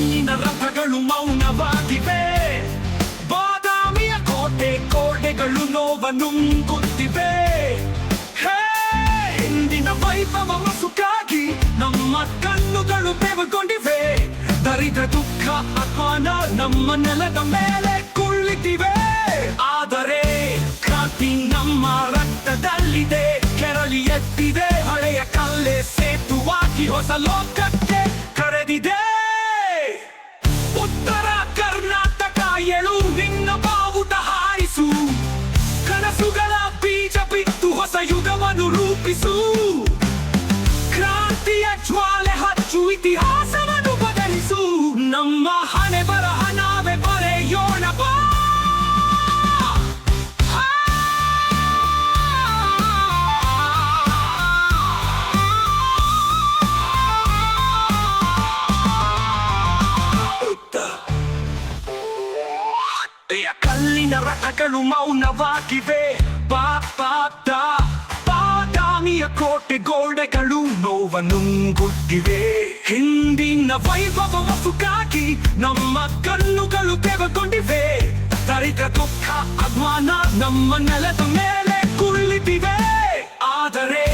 ರಥಗಳು ಮೌನವಾಗಿವೆ ಬಾದಾಮಿಯ ಕೋಟೆ ಕೋಟೆಗಳು ನೋವ ನುಂಗುತ್ತಿವೆ ಹಿಂದಿನ ವೈಭವ ಮಸುಕಾಗಿ ನಮ್ಮ ಕಣ್ಣುಗಳು ಬೆವಗೊಂಡಿವೆ ದರಿದ್ರ ದುಃಖ ಅಹ್ವಾನ ನಮ್ಮ ನೆಲದ ಮೇಲೆ ಕುಳಿತಿವೆ ಆದರೆ ಕ್ರಾಂತಿ ನಮ್ಮ ರಕ್ತದಲ್ಲಿದೆ ಕೆರಳಿ ಎತ್ತಿದೆ ಹಳೆಯ ಕಲ್ಲೆ ಸೇತುವಾಗಿ ಹೊಸ ಲೋಕಕ್ಕೆ ಕರೆದಿದೆ ರೂಪಿಸು ಕ್ರಾಂತಿಯ ಜ್ವಾಲೆ ಹಚ್ಚು ಇತಿಹಾಸವನ್ನು ಬದಲಿಸು ನಮ್ಮ ಹಣೆ ಬರಹ ನಾವೇ ಬರೆಯೋಣ ಬಾ ಎಯ ಕಲ್ಲಿನ ರಥಗಳು ಮೌನವಾಗಿವೆ ಪಾಪಾದ ಬಾದಾಮಿಯ ಕೋಟೆ ಗೋಡೆಗಳು ನೋವನುಂಗುತ್ತಿವೆ ಹಿಂದಿನ ವೈಭವ ಸುಖಾಗಿ ನಮ್ಮ ಕಣ್ಣುಗಳು ತೆಗೆದುಕೊಂಡಿವೆ ತರಿತ ದುಃಖ ಅಭಿಮಾನ ನಮ್ಮ ನೆಲದ ಮೇಲೆ ಕುಳಿತಿವೆ ಆದರೆ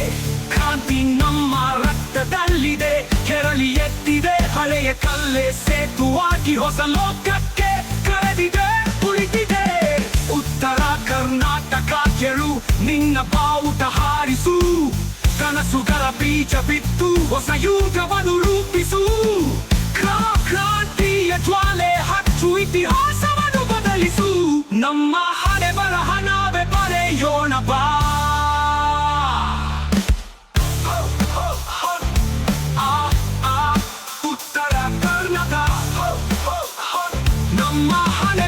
ಕ್ರಾಂತಿ ನಮ್ಮ ರಕ್ತದಲ್ಲಿದೆ. ಕೆರಳಿ ಎತ್ತಿದೆ, ಹಳೆಯ ಕಲ್ಲೆ ಸೇತುವಾಗಿ ಹೊಸ ಲೋಕಕ್ಕೆ ಕರೆದಿದೆ, ಕುಳಿತಿದೆ. ಉತ್ತರ ಕರ್ನಾಟಕ ಕೆಳು ನಿನ್ನ ಬಾವುಟ ಹಾರಿಸು. ಕನಸುಗಳ ಬೀಜ ಬಿತ್ತು ಹೊಸ ಯುಗವನ್ನು ರೂಪಿಸು ಕ್ರಾ- ಕ್ರಾಂತಿಯ ಜ್ವಾಲೆ ಹಚ್ಚು ಇತಿಹಾಸವನ್ನು ಬದಲಿಸು ನಮ್ಮ ಹಣೆ ಬರಹ ನಾವೇ ಬರೆಯೋಣ ಬಾ ಉತ್ತರ ಕರ್ನಾಟಕ ನಮ್ಮ ಹಣೆ